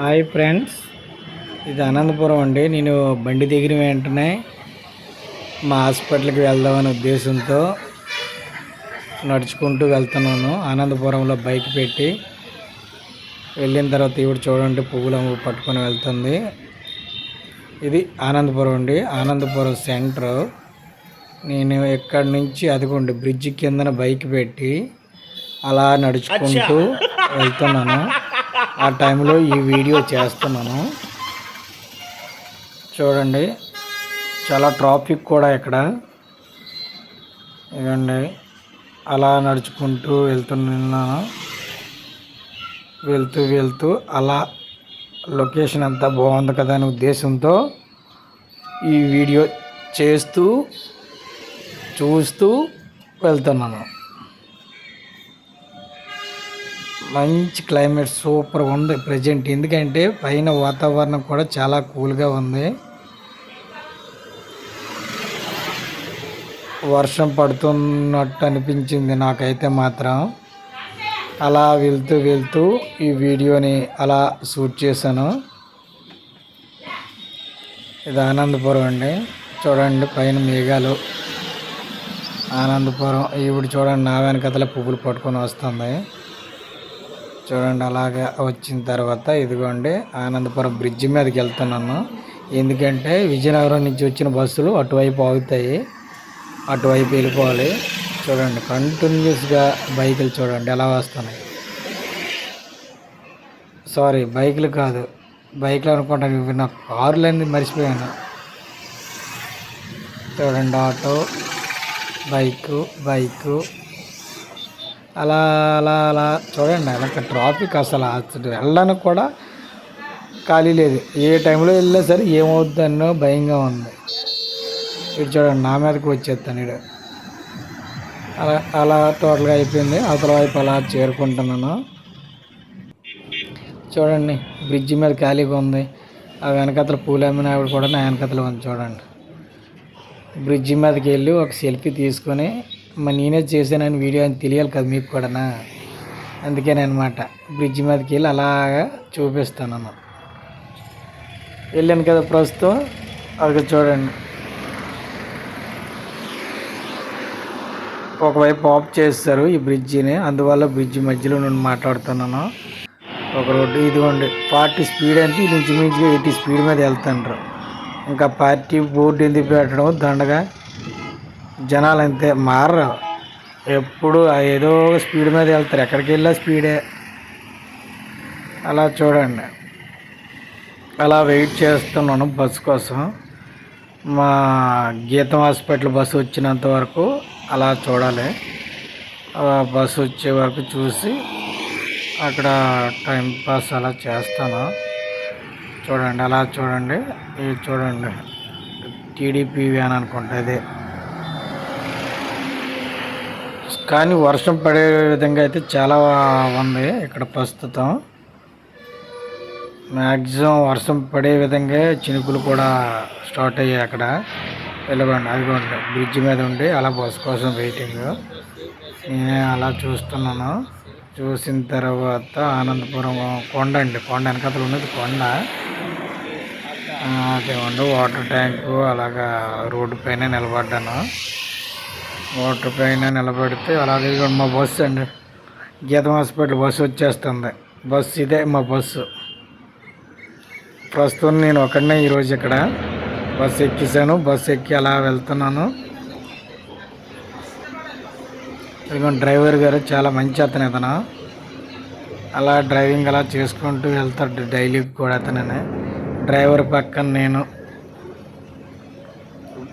Hi friends ఇది అనంతపురం అండి. నేను బండి దిగిన వెంటనే మా హాస్పిటల్కి వెళ్దామనే ఉద్దేశంతో నడుచుకుంటూ వెళ్తున్నాను. అనంతపురంలో బైక్ పెట్టి వెళ్ళిన తర్వాత ఇప్పుడు చూడండి పువ్వులు అమ్ము పట్టుకొని వెళ్తుంది. ఇది ఆనందపురం అండి. ఆనందపురం సెంటర్. నేను ఎక్కడి నుంచి అదిగోండి బ్రిడ్జ్ కిందన బైక్ పెట్టి అలా నడుచుకుంటూ వెళ్తున్నాను. ఆ టైంలో ఈ వీడియో చేస్తున్నాను. చూడండి చాలా ట్రాఫిక్ కూడా ఇక్కడ. ఇదండి అలా నడుచుకుంటూ వెళ్తున్నాను వెళ్తూ వెళ్తూ అలా లొకేషన్ అంతా బాగుంది కదా అనే ఉద్దేశంతో ఈ వీడియో చేస్తూ చూస్తూ వెళ్తున్నాను. మంచి క్లైమేట్ సూపర్ ఉంది ప్రజెంట్. ఎందుకంటే పైన వాతావరణం కూడా చాలా కూల్గా ఉంది. వర్షం పడుతున్నట్టు అనిపించింది నాకైతే మాత్రం. అలా వెళ్తూ వెళ్తూ ఈ వీడియోని అలా షూట్ చేశాను. ఇది ఆనందపురం అండి. చూడండి పైన మేఘాలు. ఆనందపురం ఇప్పుడు చూడండి నా వెనకతల పువ్వులు పట్టుకొని వస్తుంది. చూడండి అలాగే వచ్చిన తర్వాత ఇదిగోండి ఆనందపురం బ్రిడ్జ్ మీదకి వెళ్తున్నాను. ఎందుకంటే విజయనగరం నుంచి వచ్చిన బస్సులు అటువైపు ఆగుతాయి అటువైపు వెళ్ళిపోవాలి. చూడండి కంటిన్యూస్గా బైకులు చూడండి ఎలా వస్తున్నాయి. సారీ బైకులు కాదు. బైక్లు అనుకుంటాను ఇవి నా కార్లన్నీ మర్చిపోయాను. చూడండి ఆటో బైకు బైకు. అలా అలా అలా. చూడండి అలా ట్రాఫిక్ అసలు అసలు వెళ్ళడానికి కూడా ఖాళీ లేదు. ఏ టైంలో వెళ్ళినా సరే ఏమవుతుందన్నో భయంగా ఉంది. ఇటు చూడండి నా మీదకి వచ్చేస్తాను ఇడు. అలా అలా టోటల్గా అయిపోయింది. అవతల వైపు అలా చేరుకుంటున్నాను. చూడండి బ్రిడ్జి మీద ఖాళీగా ఉంది. ఆ వెనకతల పూలు అమ్మిన ఆవిడ కూడా నా వెనకతలు ఉంది చూడండి. బ్రిడ్జి మీదకి వెళ్ళి ఒక సెల్ఫీ తీసుకొని మరి నేనే చేశానని వీడియో అని తెలియాలి కదా మీకు కూడానా? అందుకేనమాట బ్రిడ్జ్ మీదకి వెళ్ళి అలాగా చూపిస్తాను వెళ్ళాను కదా ప్రస్తుతం. అక్కడ చూడండి. ఒకవైపు ఆఫ్ చేస్తారు ఈ బ్రిడ్జిని. అందువల్ల బ్రిడ్జి మధ్యలో నుండి మాట్లాడుతున్నాను. ఒక రోడ్డు ఇదిగోండి. ఫార్టీ స్పీడ్ అంటే ఇది ఇంచుమించుగా ఎయిటీ స్పీడ్ మీద వెళ్తుండ్రు. ఇంకా పార్టీ బోర్డు ఎందుకు పెట్టడం? దండగా జనాలు అంతే మారరు. ఎప్పుడు ఏదో ఒక స్పీడ్ మీద వెళ్తారు. ఎక్కడికి వెళ్ళా స్పీడే అలా చూడండి. అలా వెయిట్ చేస్తున్నాను బస్సు కోసం. మా గీతం హాస్పిటల్ బస్సు వచ్చినంత వరకు అలా చూడాలి. బస్సు వచ్చే వరకు చూసి అక్కడ టైం పాస్ అలా చేస్తాను. చూడండి అలా చూడండి. ఇది చూడండి. టీడీపీ వ్యాన్ అనుకుంటుంది ఇదే కానీ వర్షం పడే విధంగా అయితే చాలా ఉంది ఇక్కడ ప్రస్తుతం. మ్యాక్సిమం వర్షం పడే విధంగా చినుకులు కూడా స్టార్ట్ అయ్యాయి అక్కడ. వెళ్ళకండి అదిగోండి బ్రిడ్జ్ మీద ఉండి అలా బస్ కోసం వెయిటింగ్. నేనే అలా చూస్తున్నాను. చూసిన తర్వాత ఆనందపురం కొండ అండి కొండ వెనకతలు ఉన్నది కొండ. అదేమండి వాటర్ ట్యాంకు అలాగా రోడ్డు పైన నిలబడ్డాను. వాటర్ పైన నిలబెడితే అలాగే మా బస్సు అండి. గీతం హాస్పిటల్ బస్సు వచ్చేస్తుంది. బస్సు ఇదే మా బస్సు. ప్రస్తుతం నేను ఒకడినే ఈరోజు ఇక్కడ. బస్సు ఎక్కిసాను బస్సు ఎక్కి అలా వెళ్తున్నాను. డ్రైవర్ గారు చాలా మంచి అతను ఇతను. అలా డ్రైవింగ్ అలా చేసుకుంటూ వెళ్తాడు డైలీ కూడా అతననే. డ్రైవర్ పక్కన నేను.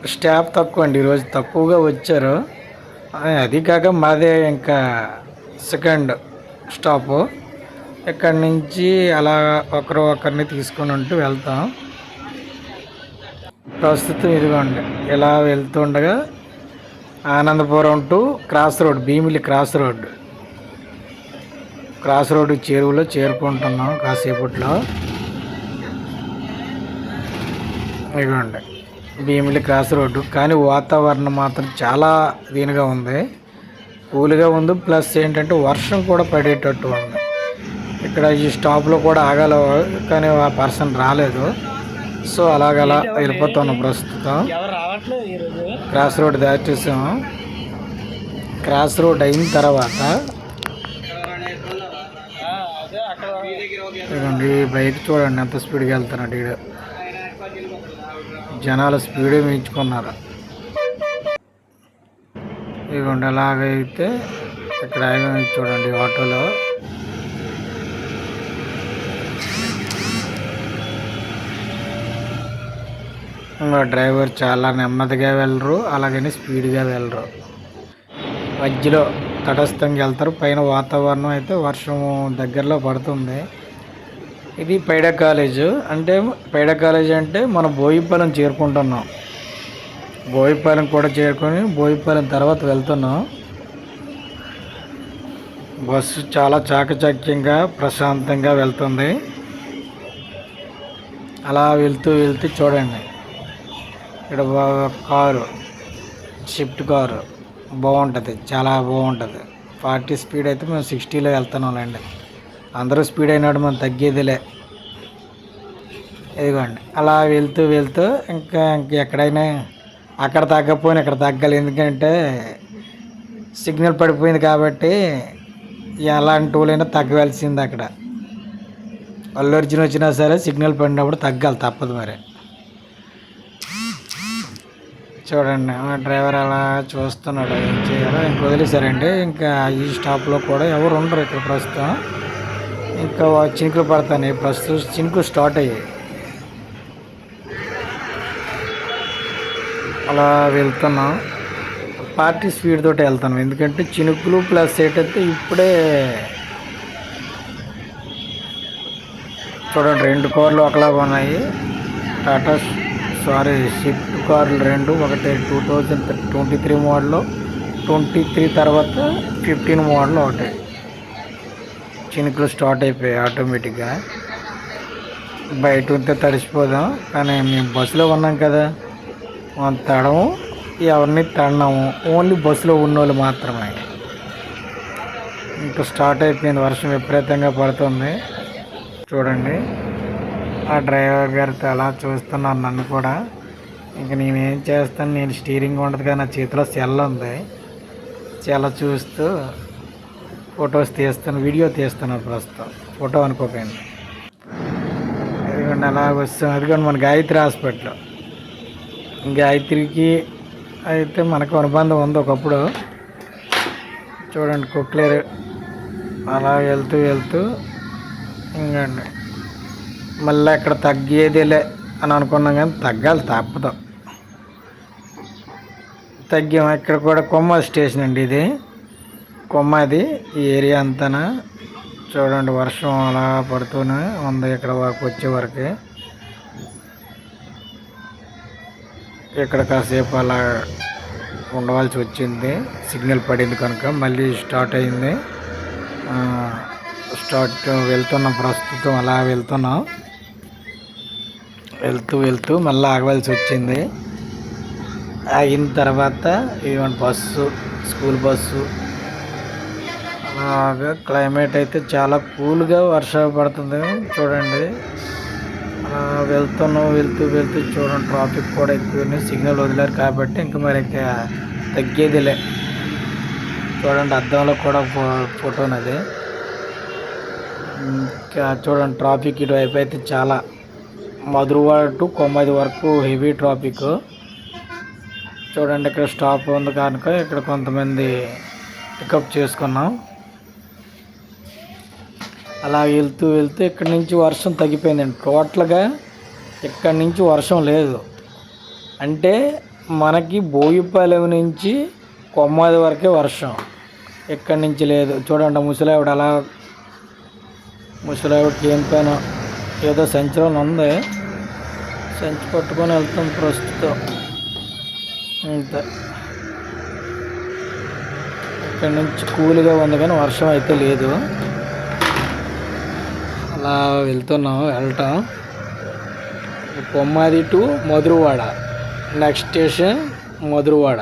స్టాఫ్ తక్కువ అండి ఈరోజు తక్కువగా వచ్చారు. అది కాక మాదే ఇంకా సెకండ్ స్టాప్. ఇక్కడి నుంచి అలా ఒకరు ఒకరిని తీసుకొని ఉంటూ వెళ్తాం. ప్రస్తుతం ఇదిగోండి ఇలా వెళ్తుండగా Anandapuram to cross road Bheemili cross road. Cross road చేరువలో చేరుకుంటున్నాం కాసేపట్లో. ఇదిగోండి. Bheemili cross road. కానీ వాతావరణం మాత్రం చాలా దీనిగా ఉంది. కూల్గా ఉంది. ప్లస్ ఏంటంటే వర్షం కూడా పడేటట్టు ఉంది. ఇక్కడ ఈ స్టాప్లో కూడా ఆగాల కానీ ఆ పర్సన్ రాలేదు. సో అలాగలా వెళ్ళిపోతున్నాం ప్రస్తుతం. క్రాస్ రోడ్ దాటేసాము క్రాస్ రోడ్ అయిన తర్వాత ఇదిగోండి ఈ బైక్ చూడండి ఎంత స్పీడ్గా వెళ్తున్నాడు ఈడు. జనాలు స్పీడే మించుకున్నారు ఇదిగోండి అలాగైతే ఇక్కడ ఆగి చూడండి ఆటోలో ఇంకా డ్రైవర్ చాలా నెమ్మదిగా వెళ్ళరు అలాగని స్పీడ్గా వెళ్ళరు. మధ్యలో తటస్థంగా వెళ్తారు పైన వాతావరణం అయితే వర్షం దగ్గరలో పడుతుంది. ఇది పైడ కాలేజ్. అంటే పైడ కాలేజ్ అంటే మనం బోయిపాలెం చేరుకుంటున్నాం. బోయిపాలెం కూడా చేరుకొని బోయిపాలెం తర్వాత వెళ్తున్నాం. బస్సు చాలా చాకచక్యంగా ప్రశాంతంగా వెళ్తుంది. అలా వెళ్తూ వెళ్తూ చూడండి. ఇక్కడ కారు షిఫ్ట్ కారు. బాగుంటుంది చాలా బాగుంటుంది. ఫార్టీ స్పీడ్ అయితే మేము సిక్స్టీలో వెళ్తున్నాం అండి. అందరూ స్పీడ్ అయినాడు మనం తగ్గేదిలే. ఇదిగోండి అలా వెళ్తూ వెళ్తూ ఇంకా ఇంక ఎక్కడైనా అక్కడ తగ్గకపోయినా ఇక్కడ తగ్గాలి. ఎందుకంటే సిగ్నల్ పడిపోయింది కాబట్టి ఎలాంటి వాళ్ళైనా తగ్గవలసింది అక్కడ. అల్లు అర్జున్ వచ్చినా సరే సిగ్నల్ పడినప్పుడు తగ్గాలి తప్పదు మరి. చూడండి డ్రైవర్ అలా చూస్తున్నాడు ఏం చేయాలో ఇంక వదిలేశారండి. ఇంకా ఈ స్టాప్లో కూడా ఎవరు ఉండరు ఇక్కడ ప్రస్తుతం. ఇంకా చినుకులు పడతాయి ప్రస్తుతం చినుకులు స్టార్ట్ అయ్యాయి. అలా వెళ్తున్నాం. పార్టీ స్పీడ్ తోటి వెళ్తున్నాం. ఎందుకంటే చినుకులు ప్లస్ ఏంటంటే ఇప్పుడే చూడండి రెండు కార్లు ఒకలాగా ఉన్నాయి. టాటా సారీ స్విఫ్ట్ కార్లు రెండు ఒకటి two thousand twenty three model twenty three తర్వాత ఫిఫ్టీన్ మోడల్ ఒకటి. చినుకులు స్టార్ట్ అయిపోయాయి ఆటోమేటిక్గా. బయట ఉంటే తడిసిపోదాం కానీ మేము బస్సులో ఉన్నాం కదా. మనం తడము ఎవరిని తడినాము ఓన్లీ బస్సులో ఉన్నోళ్ళు మాత్రమే. ఇంకా స్టార్ట్ అయిపోయింది వర్షం విపరీతంగా పడుతుంది. చూడండి ఆ డ్రైవర్ గారితో అలా చూస్తున్నాను నన్ను కూడా. ఇంక నేనేం చేస్తాను నేను స్టీరింగ్ ఉండదు కానీ నా చేతిలో సెల్ ఉంది. సెల్ చూస్తూ ఫొటోస్ తీస్తాను వీడియో తీస్తున్నాను ప్రస్తుతం. ఫోటో అనుకోకండి. అదిగోండి అలా వస్తాం. అదిగోండి మన గాయత్రి హాస్పిటల్. గాయత్రికి అయితే మనకు అనుబంధం ఉంది ఒకప్పుడు. చూడండి కుక్లేరు అలా వెళ్తూ వెళ్తూ ఇంకండి. మళ్ళీ అక్కడ తగ్గేదిలే అని అనుకున్నాం కానీ తగ్గాలి తప్పదు. తగ్గాం. ఇక్కడ కూడా కొమ్మ స్టేషన్ అండి ఇది. కొమ్మ అది. ఈ ఏరియా అంతానా? చూడండి వర్షం అలా పడుతూనే ఉంది ఇక్కడ వరకు వచ్చే వరకు. ఇక్కడ కాసేపు అలా ఉండవలసి వచ్చింది. సిగ్నల్ పడింది కనుక మళ్ళీ స్టార్ట్ అయింది. స్టార్ట్ వెళ్తున్నాం ప్రస్తుతం అలా వెళ్తున్నాం. వెళ్తూ వెళ్తూ మళ్ళీ ఆగవలసి వచ్చింది. ఆగిన తర్వాత ఇవన్నీ బస్సు స్కూల్ బస్సు బాగా క్లైమేట్ అయితే చాలా కూల్గా వర్షం పడుతుంది. చూడండి. అలా వెళ్తున్నాం వెళ్తూ వెళ్తూ చూడండి. ట్రాఫిక్ కూడా ఎక్కువ సిగ్నల్ వదిలేరు కాబట్టి ఇంకా మరి ఇంకా తగ్గేదిలే. చూడండి అద్దంలో కూడా ఫో- ఫోటో ఉన్నది. ఇంకా చూడండి ట్రాఫిక్ ఇటువైపు అయితే చాలా. మధురవాడ టు కొమ్మది వరకు హెవీ ట్రాఫిక్ చూడండి ఇక్కడ స్టాప్ ఉంది కనుక ఇక్కడ కొంతమంది పికప్ చేసుకున్నాం. అలా వెళ్తూ వెళ్తూ ఇక్కడి నుంచి వర్షం తగ్గిపోయిందండి. టోటల్గా ఇక్కడి నుంచి వర్షం లేదు. అంటే మనకి బోయిపాలెం నుంచి కొమ్మది వరకే వర్షం. ఇక్కడి నుంచి లేదు. చూడండి ముసలావిడ అలా ముసలావిడకి ఏం పైన ఏదో సంచలనం ఉంది. సంచి పట్టుకొని వెళ్తాం ప్రస్తుతం. అంతే. ఇక్కడి నుంచి కూల్గా ఉంది కానీ వర్షం అయితే లేదు. అలా వెళ్తున్నాం వెళ్ళటం. పొమ్మది to Madhurawada. Next station Madhurawada.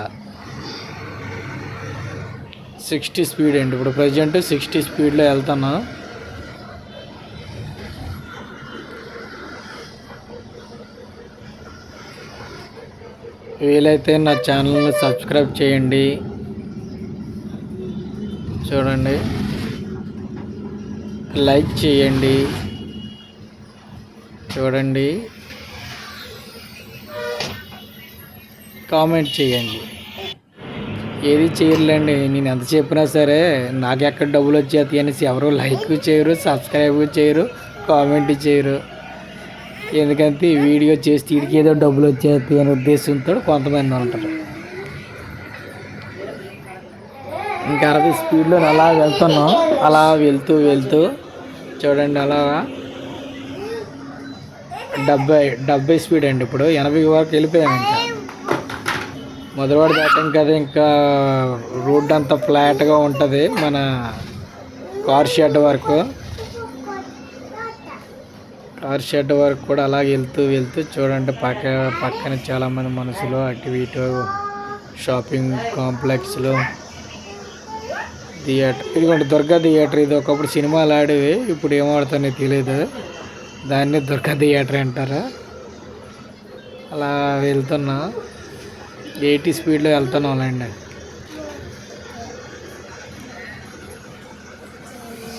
Sixty speed అండి. ఇప్పుడు ప్రజెంట్ సిక్స్టీ స్పీడ్లో వెళ్తున్నా. వీలైతే నా ఛానల్ని సబ్స్క్రైబ్ చేయండి. చూడండి. లైక్ చేయండి. చూడండి. కామెంట్ చేయండి. ఏది చేయలేండి నేను ఎంత చెప్పినా సరే నాకు ఎక్కడ డబ్బులు వచ్చేది అనేసి ఎవరు లైక్ చేయరు సబ్స్క్రైబ్ చేయరు కామెంట్ చేయరు. ఎందుకంటే ఈ వీడియో చేసి తీడికి ఏదో డబ్బులు వచ్చేది అనే ఉద్దేశంతో కొంతమంది ఉంటారు. ఇంకా అరవై స్పీడ్లో అలా వెళ్తున్నాం. అలా వెళ్తూ వెళ్తూ చూడండి అలా. డెబ్బై డెబ్బై స్పీడ్ అండి ఇప్పుడు. ఎనభై వరకు వెళ్ళిపోయాం ఇంకా మొదలవాడు దాటాం కదా ఇంకా రోడ్ అంతా ఫ్లాట్గా ఉంటుంది మన కార్ షెడ్ వరకు. కార్ షెడ్ వరకు కూడా అలాగే వెళ్తూ వెళ్తూ చూడండి పక్క పక్కన చాలామంది మనుషులు అటు ఇటు షాపింగ్ కాంప్లెక్స్లో. థియేటర్. ఇదిగోండి దుర్గా థియేటర్ ఇది ఒకప్పుడు సినిమాలు ఆడేవి ఇప్పుడు ఏం తెలియదు దాన్ని దుర్గా థియేటర్ అంటారు. అలా వెళ్తున్నా. ఎయిటీ స్పీడ్లో వెళ్తున్నాం అండి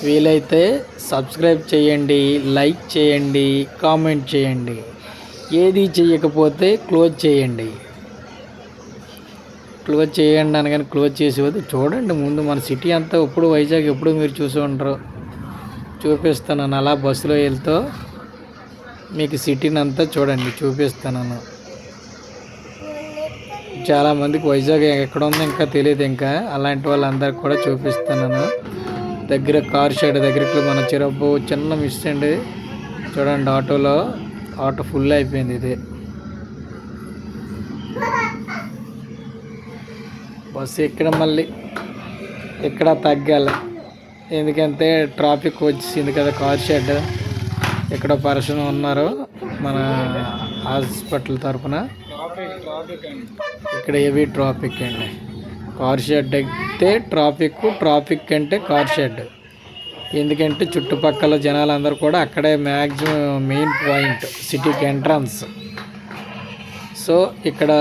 వీలైతే సబ్స్క్రైబ్ చేయండి లైక్ చేయండి కామెంట్ చేయండి. ఏది చేయకపోతే క్లోజ్ చేయండి. క్లోజ్ చేయండి అనగానే క్లోజ్ చేసేవద్దు చూడండి ముందు మన సిటీ అంతా ఎప్పుడు వైజాగ్ ఎప్పుడు మీరు చూసి ఉండరు చూపిస్తాను అలా బస్సులో వెళ్తూ మీకు సిటీని అంతా చూడండి చూపిస్తాను చాలామందికి వైజాగ్ ఎక్కడ ఉందో ఇంకా తెలియదు ఇంకా. అలాంటి వాళ్ళందరికి కూడా చూపిస్తున్నాను. దగ్గర కార్ షెడ్ దగ్గరికి మన చిరపు చిన్న మిస్ అండి. చూడండి ఆటోలో ఆటో ఫుల్ అయిపోయింది ఇది. బస్సు ఎక్కడ మళ్ళీ? ఇక్కడ తగ్గాలి? ఎందుకంటే ట్రాఫిక్ వచ్చేసింది కదా కార్ షెడ్. ఇక్కడ పర్సన్ ఉన్నారు మన హాస్పిటల్ తరఫున ఇక్కడ హెవీ ట్రాఫిక్ అండి? కార్ షెడ్ అయితే ట్రాఫిక్ ట్రాఫిక్ అంటే కార్ షెడ్. ఎందుకంటే చుట్టుపక్కల జనాలందరూ కూడా అక్కడే మ్యాక్సిమం మెయిన్ పాయింట్ సిటీకి ఎంట్రన్స్. సో ఇక్కడ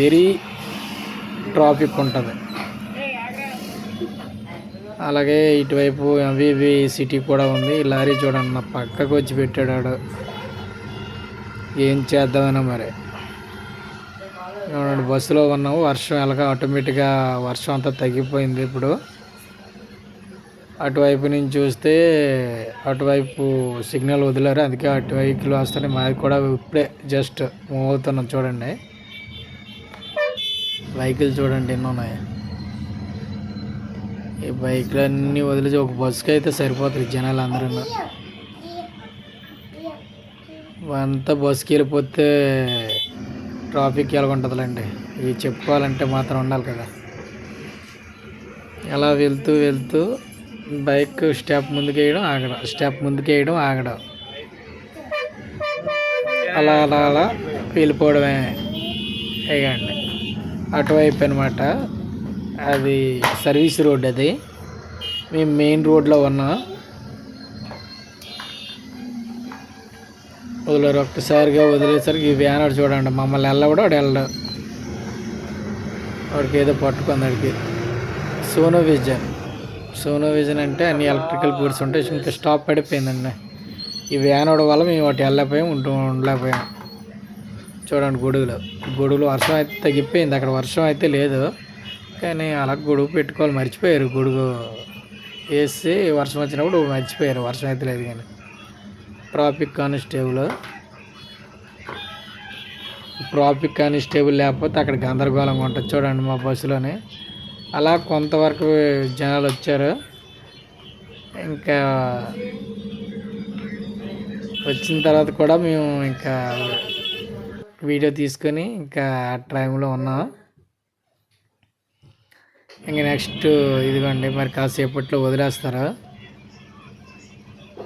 వెరీ ట్రాఫిక్ ఉంటుంది. అలాగే ఇటువైపు ఎంవివి సిటీ కూడా ఉంది. ఈ లారీ చూడండి నా పక్కకు వచ్చి పెట్టాడు ఏం చేద్దామన్నా మరి. చూడండి బస్సులో ఉన్నాము. వర్షం ఎలాగ ఆటోమేటిక్గా వర్షం అంతా తగ్గిపోయింది ఇప్పుడు. అటువైపు నుంచి చూస్తే అటువైపు సిగ్నల్ వదిలేరు. అందుకే అటువైపులో వస్తాయి మాది కూడా ఇప్పుడే జస్ట్ మూవ్ అవుతున్నాం చూడండి. బైకులు చూడండి ఎన్ని ఉన్నాయి. ఈ బైక్లు అన్నీ వదిలేసి ఒక బస్సుకి అయితే సరిపోతుంది జనాలు అందరూ అంతా బస్సుకి వెళ్ళిపోతే ట్రాఫిక్ ఎలాగుంటుందిలేండి ఇవి చెప్పుకోవాలంటే మాత్రం ఉండాలి కదా. అలా వెళ్తూ వెళ్తూ బైక్ స్టెప్ ముందుకు వేయడం ఆగడం స్టెప్ ముందుకు వేయడం ఆగడం. అలా అలా అలా వెళ్ళిపోవడమే. వేయండి అటువైపు అనమాట అది సర్వీస్ రోడ్ అది. మేము మెయిన్ రోడ్లో ఉన్నాం వదిలేరు. ఒక్కసారిగా వదిలేసరికి ఈ వ్యాన్ వాడు చూడండి. మమ్మల్ని వెళ్ళవడం వాడు వెళ్ళడు. వాడికి ఏదో పట్టుకుంది వాడికి. Sono vision. సోనో విజన్ అంటే అన్ని ఎలక్ట్రికల్ గూడ్స్ ఉంటాయి. ఇంకా స్టాప్ పడిపోయిందండి. ఈ వ్యాన్ వాడి వల్ల మేము వాటి వెళ్ళలేకపోయాం ఉంటూ ఉండలేకపోయాం. చూడండి గొడుగులు. గొడుగులు వర్షం అయితే తగ్గిపోయింది. అక్కడ వర్షం అయితే లేదు. కానీ అలా గొడుగు పెట్టుకోవాలి. మర్చిపోయారు. గొడుగు వేసి వర్షం వచ్చినప్పుడు మర్చిపోయారు. వర్షం అయితే లేదు కానీ. ట్రాఫిక్ కానిస్టేబుల్ ట్రాఫిక్ కానిస్టేబుల్ లేకపోతే అక్కడ గందరగోళంగా ఉంటుంది. చూడండి మా బస్సులోనే. అలా కొంతవరకు జనాలు వచ్చారు. ఇంకా వచ్చిన తర్వాత కూడా మేము ఇంకా వీడియో తీసుకొని ఇంకా ఆ టైంలో ఉన్నాం. ఇంకా నెక్స్ట్ ఇదిగోండి మరి కాసేపట్లో వదిలేస్తారు?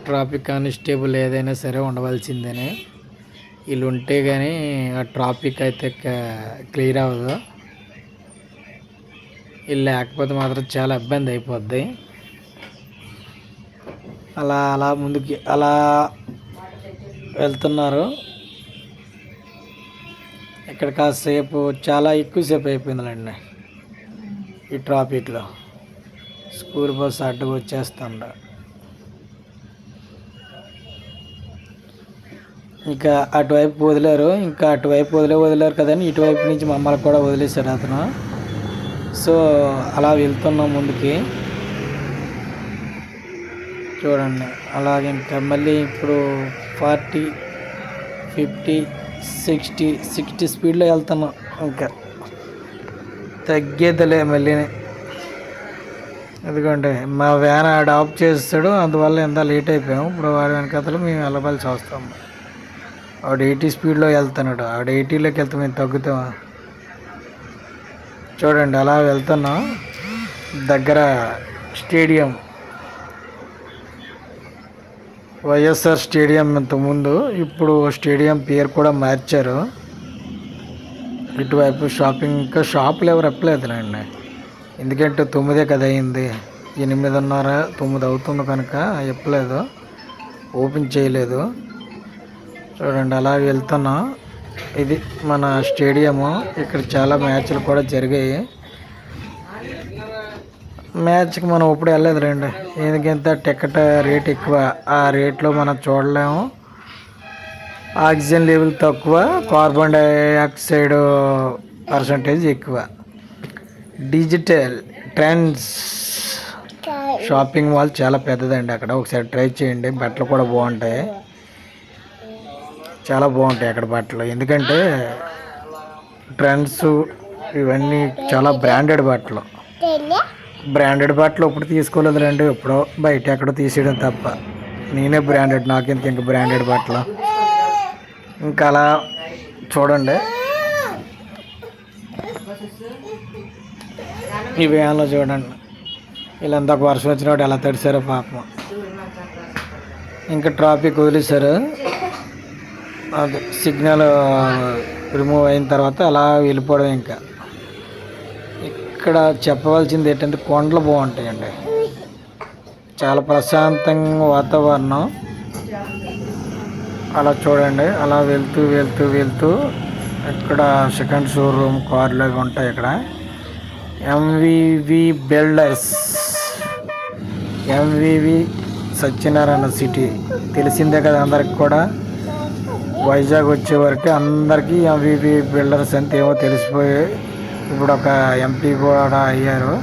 ట్రాఫిక్ కానిస్టేబుల్ ఏదైనా సరే ఉండవలసిందని. వీళ్ళు ఉంటే కానీ ఆ ట్రాఫిక్ అయితే క్లియర్ అవ్వదు. వీళ్ళు లేకపోతే మాత్రం చాలా ఇబ్బంది అయిపోద్ది. అలా అలా ముందుకి అలా వెళ్తున్నారు. ఇక్కడ కాసేపు చాలా ఎక్కువసేపు అయిపోయిందిలేండి ఈ ట్రాఫిక్లో. స్కూల్ బస్ అడ్డుకు వచ్చేస్తుండ ఇంకా అటువైపు వదిలేరు ఇంకా అటువైపు వదిలే వదిలేరు కదని ఇటువైపు నుంచి మమ్మల్ని కూడా వదిలేశాడు అతను. సో అలా వెళ్తున్నాం ముందుకి. చూడండి అలాగే ఇంకా మళ్ళీ ఇప్పుడు ఫార్టీ ఫిఫ్టీ సిక్స్టీ సిక్స్టీ స్పీడ్లో వెళ్తున్నాం. ఇంకా తగ్గేదలే మళ్ళీ ఎందుకంటే మా వ్యాన్ ఆడ ఆఫ్ చేస్తాడు అందువల్ల ఎంత లేట్ అయిపోయాము. ఇప్పుడు వాడి వెనకాతలు మేము వెళ్ళవలసి వస్తాము. ఆవిడ ఎయిటీ స్పీడ్లో వెళ్తున్నాడు. ఆవిడ ఎయిటీలోకి వెళ్తే మేము తగ్గుతామా? చూడండి అలా వెళ్తున్నాం. దగ్గర స్టేడియం వైఎస్ఆర్ స్టేడియం ఇంతకుముందు ఇప్పుడు స్టేడియం పేరు కూడా మార్చారు. ఇటువైపు షాపింగ్ ఇంకా షాపులు ఎవరు ఎప్పలేదులేండి ఎందుకంటే తొమ్మిదే కదా అయింది. ఎనిమిదిన్నర తొమ్మిది అవుతుంది కనుక ఎప్పలేదు ఓపెన్ చేయలేదు. చూడండి అలా వెళ్తున్నాం. ఇది మన స్టేడియము. ఇక్కడ చాలా మ్యాచ్లు కూడా జరిగాయి. మ్యాచ్కి మనం ఇప్పుడు వెళ్ళలేదు రండి. ఎందుకంటే టికెట్ రేట్ ఎక్కువ? ఆ రేట్లో మనం చూడలేము. ఆక్సిజన్ లెవెల్ తక్కువ కార్బన్ డైఆక్సైడ్ పర్సంటేజ్ ఎక్కువ. డిజిటల్ ట్రెండ్స్ షాపింగ్ మాల్ చాలా పెద్దదండి అక్కడ. ఒకసారి ట్రై చేయండి. బట్టలు కూడా బాగుంటాయి. చాలా బాగుంటాయి అక్కడ బట్టలు. ఎందుకంటే ట్రెండ్స్ ఇవన్నీ చాలా బ్రాండెడ్ బట్టలు. బ్రాండెడ్ బట్టలు ఇప్పుడు తీసుకోలేదు రండి ఎప్పుడో బయట ఎక్కడో తీసేయడం తప్ప. నేనే బ్రాండెడ్ నాకెందుకు ఇంకా బ్రాండెడ్ బట్టలు ఇంకా అలా చూడండి. ఈ వ్యాన్లో చూడండి. వీళ్ళంతా వర్షం వచ్చినప్పుడు ఎలా తడిసారో పాపం. ఇంకా ట్రాఫిక్ వదిలేశారు. అది సిగ్నల్ రిమూవ్ అయిన తర్వాత అలా వెళ్ళిపోవడం ఇంకా. ఇక్కడ చెప్పవలసింది ఏంటంటే కొండలు బాగుంటాయండి. చాలా ప్రశాంతంగా వాతావరణం. అలా చూడండి అలా వెళ్తూ వెళ్తూ వెళ్తూ ఇక్కడ సెకండ్ షోరూమ్ కార్లు అవి ఉంటాయి ఇక్కడ. MVV builders MVV Satyanarayana city. తెలిసిందే కదా అందరికి కూడా. వైజాగ్ వచ్చే వరకు అందరికీ ఎంవివి బిల్డర్స్ అంతేమో తెలిసిపోయాయి ఇప్పుడు ఒక ఎంపీ కూడా అయ్యారు.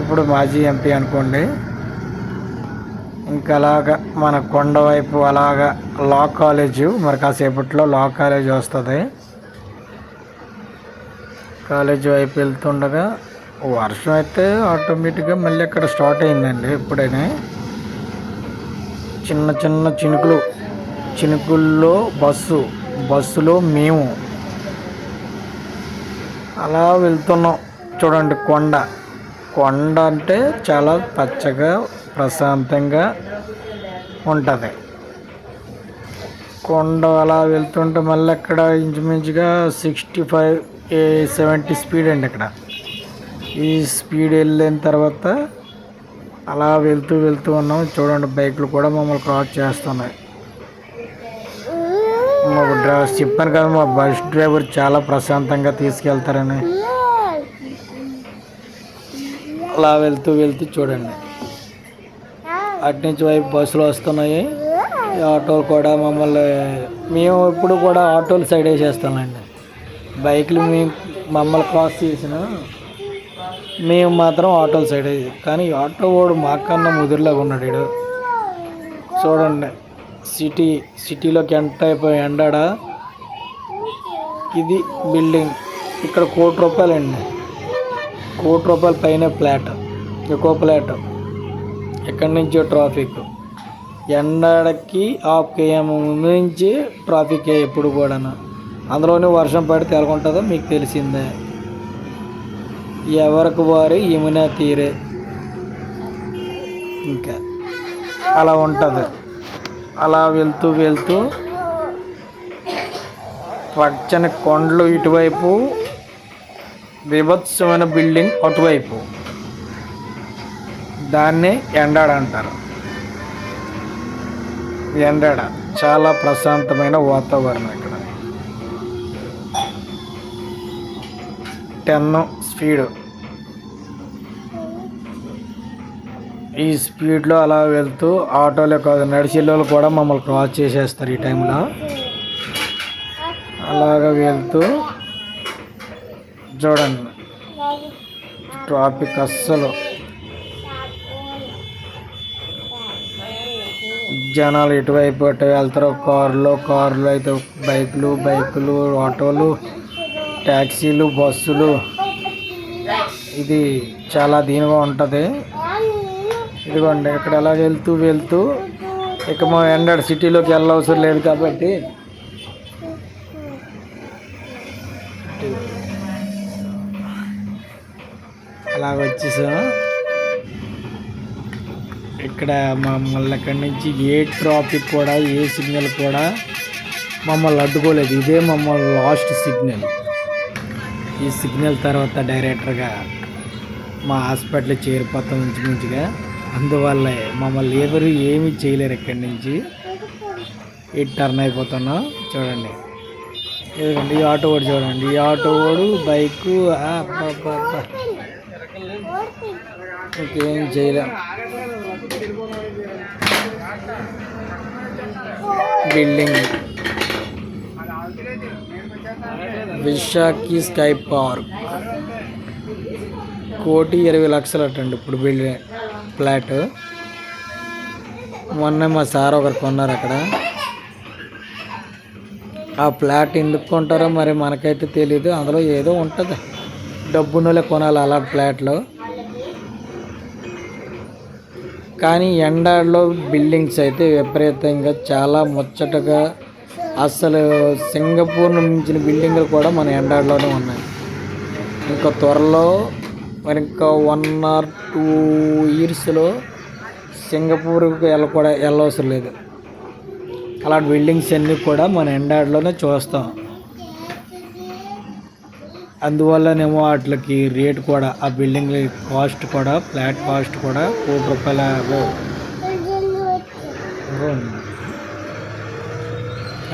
ఇప్పుడు మాజీ ఎంపీ అనుకోండి. ఇంకా అలాగా మన కొండ వైపు అలాగా లా కాలేజ్ మరి కాసేపట్లో లా కాలేజ్ వస్తుంది. కాలేజ్ వైపు వెళ్తుండగా వర్షం అయితే ఆటోమేటిక్గా మళ్ళీ అక్కడ స్టార్ట్ అయిందండి ఇప్పుడైనా. చిన్న చిన్న చినుకులు చినుకుల్లో బస్సు బస్సులో మేము అలా వెళ్తున్నాం. చూడండి కొండ. కొండ అంటే చాలా పచ్చగా ప్రశాంతంగా ఉంటుంది. కొండ అలా వెళ్తుంటే మళ్ళీ అక్కడ ఇంచుమించుగా సిక్స్టీ ఫైవ్ సెవెంటీ స్పీడ్ అండి ఇక్కడ ఈ స్పీడ్ వెళ్ళిన తర్వాత అలా వెళ్తూ వెళ్తూ ఉన్నాం. చూడండి బైక్లు కూడా మమ్మల్ని క్రాస్ చేస్తున్నాయి. మా డ్రైవర్ చెప్పాను కదా మా బస్ డ్రైవర్ చాలా ప్రశాంతంగా తీసుకెళ్తారని. అలా వెళ్తూ వెళ్తూ చూడండి. అటు నుంచి వైపు బస్సులు వస్తున్నాయి. ఆటోలు కూడా మమ్మల్ని మేము ఇప్పుడు కూడా ఆటోలు సైడ్ వేసేస్తామండి బైకులు మేము మమ్మల్ని క్రాస్ చేసిన మేము మాత్రం ఆటోలు సైడ్ వేసి కానీ ఆటో వాడు మాకన్నా ముదిరిలాగా ఉన్నాడు చూడండి. సిటీ సిటీలోకి ఎంటర్ అయిపోయి ఎండాడా? ఇది బిల్డింగ్. ఇక్కడ కోటి రూపాయలండి. కోటి రూపాయల పైన ఫ్లాట్. ఎక్కువ ఫ్లాట్. ఎక్కడి నుంచో ట్రాఫిక్? ఎండకి హాఫ్ కేఎం నుంచి ట్రాఫిక్ ఎప్పుడు కూడాను? అందులోనే వర్షం పడితే ఎలాగుంటుందో మీకు తెలిసిందే. ఎవరికి వారు యమునా తీరే. ఇంకా. అలా ఉంటుంది. అలా వెళ్తూ వెళ్తూ పచ్చని కొండలు ఇటువైపు విభత్సమైన బిల్డింగ్ అటువైపు. దాన్ని ఎండాడ అంటారు. ఎండాడ చాలా ప్రశాంతమైన వాతావరణం ఇక్కడ. Ten speed. ఈ స్పీడ్లో అలా వెళ్తూ ఆటోలే కాదు నడిచేళ్ళు కూడా మమ్మల్ని క్రాస్ చేసేస్తారు ఈ టైంలో. అలాగ వెళ్తూ చూడండి. ట్రాఫిక్ అస్సలు. జనాలు ఎటువైపు అటు వెళ్తారు కార్లో కార్లు అయితే బైకులు బైకులు ఆటోలు ట్యాక్సీలు బస్సులు. ఇది చాలా దీనిగా ఉంటుంది. ఇదిగోండి ఇక్కడ అలా వెళ్తూ వెళ్తూ ఇక మా ఎండర్ సిటీలోకి వెళ్ళవసరం లేదు కాబట్టి. అలాగ వచ్చేసాం. ఇక్కడ మమ్మల్ని అక్కడి నుంచి ఏ ట్రాఫిక్ కూడా ఏ సిగ్నల్ కూడా మమ్మల్ని అడ్డుకోలేదు. ఇదే మమ్మల్ని లాస్ట్ సిగ్నల్. ఈ సిగ్నల్ తర్వాత డైరెక్టర్గా మా హాస్పిటల్ చేరిపోతాం ఇంచుమించుగా. అందువల్ల మమ్మల్ని ఎవరు ఏమి చేయలేరు ఇక్కడి నుంచి. ఈ టర్న్ అయిపోతున్నా. చూడండి. ఎందుకంటే ఈ ఆటో వాడు చూడండి. ఈ ఆటో వాడు బైకు ఇంకేం చేయలేం. బిల్డింగ్ విశాఖి స్కై పార్క్ కోటి ఇరవై లక్షలు అటండి ఇప్పుడు బిల్డింగ్ ఫ్లాట్. మొన్న మా సార్ ఒకరు కొన్నారు అక్కడ. ఆ ఫ్లాట్ ఎందుకు కొంటారో మరి మనకైతే తెలియదు అందులో ఏదో ఉంటుంది. డబ్బున్నోలే కొనాలి అలా ఫ్లాట్లో. కానీ ఎండాడలో బిల్డింగ్స్ అయితే విపరీతంగా చాలా ముచ్చటగా అసలు సింగపూర్ మించిన బిల్డింగ్లు కూడా మన ఎండాడలోనే ఉన్నాయి. ఇంకా త్వరలో మరి ఇంకా వన్ ఆర్ టూ ఇయర్స్లో సింగపూర్కి వెళ్ళ కూడా వెళ్ళవసరం లేదు. అలాంటి బిల్డింగ్స్ అన్నీ కూడా మన ఎండాడలోనే చూస్తాం. అందువల్లనేమో వాటికి రేట్ కూడా ఆ బిల్డింగ్ కాస్ట్ కూడా ఫ్లాట్ కాస్ట్ కూడా కోటి రూపాయల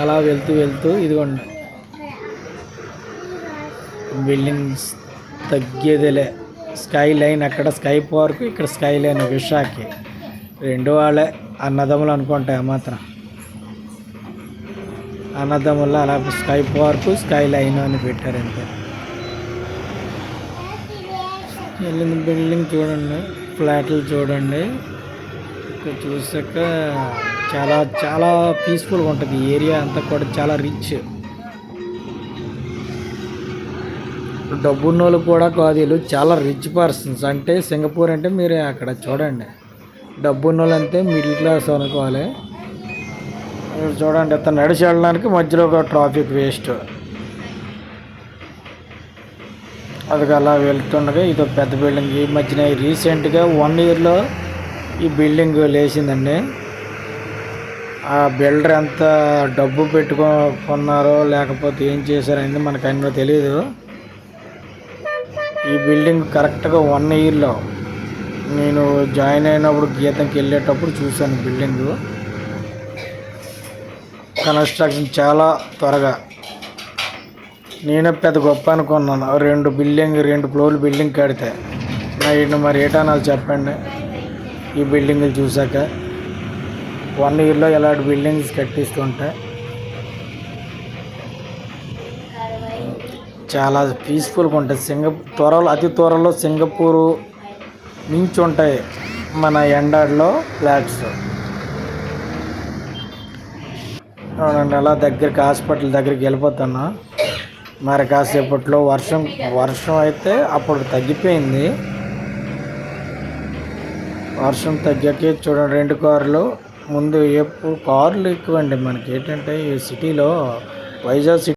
అలా వెళ్తూ వెళ్తూ ఇదిగోండి. బిల్డింగ్స్ తగ్గేదేలే. స్కై లైన్ అక్కడ స్కై పార్క్ ఇక్కడ స్కై లైన్ విశాఖకి రెండు వాళ్ళే అన్నదమ్ములు అనుకుంటా మాత్రం అన్నదమ్ముల అలా స్కై పార్క్ స్కై లైన్ అని పెట్టారు అంతే. వెళ్ళిన బిల్డింగ్ చూడండి ఫ్లాట్లు చూడండి. ఇక్కడ చూసాక చాలా చాలా పీస్ఫుల్గా ఉంటుంది. ఈ ఏరియా అంతా కూడా చాలా రిచ్ డబ్బున్న వాళ్ళు కూడా కాదు వీళ్ళు చాలా రిచ్ పర్సన్స్ అంటే సింగపూర్ అంటే మీరు అక్కడ చూడండి. డబ్బున్న వాళ్ళు అంతే మిడిల్ క్లాస్ అనుకోవాలి చూడండి అతను నడిచి వెళ్ళడానికి మధ్యలో ఒక ట్రాఫిక్ వేస్ట్ అది అలా వెళ్తుండగా ఇది ఒక పెద్ద బిల్డింగ్ ఈ మధ్యన రీసెంట్గా వన్ ఇయర్లో ఈ బిల్డింగ్ లేచిందండి. ఆ బిల్డర్ ఎంత డబ్బు పెట్టుకో కొన్నారో లేకపోతే ఏం చేశారనేది మనకు అన్నీ తెలియదు. ఈ బిల్డింగ్ కరెక్ట్గా వన్ ఇయర్లో నేను జాయిన్ అయినప్పుడు గీతంకి వెళ్ళేటప్పుడు చూశాను బిల్డింగ్. కన్స్ట్రక్షన్ చాలా త్వరగా. నేనే పెద్ద గొప్ప అనుకున్నాను. రెండు బిల్డింగ్ రెండు ఫ్లోర్లు బిల్డింగ్ కడితే. నైట్ మరి ఏటనాలు చెప్పండి? ఈ బిల్డింగ్లు చూసాక వన్ ఇయర్లో ఇలాంటి బిల్డింగ్స్ కట్టిస్తుంటే చాలా పీస్ఫుల్గా ఉంటుంది. సింగపూర్ త్వరలో అతి త్వరలో సింగపూరు మించి ఉంటాయి మన ఎండాడ్లో ఫ్లాట్స్. అవునండి అలా దగ్గరికి హాస్పిటల్ దగ్గరికి వెళ్ళిపోతున్నా. మరి కాసేపట్లో వర్షం వర్షం అయితే అప్పుడు తగ్గిపోయింది. వర్షం తగ్గాకే చూడండి రెండు కార్లు. ముందు ఎప్పుడు కార్లు ఎక్కువండి మనకి? ఏంటంటే ఈ సిటీలో వైజాగ్ సిటీ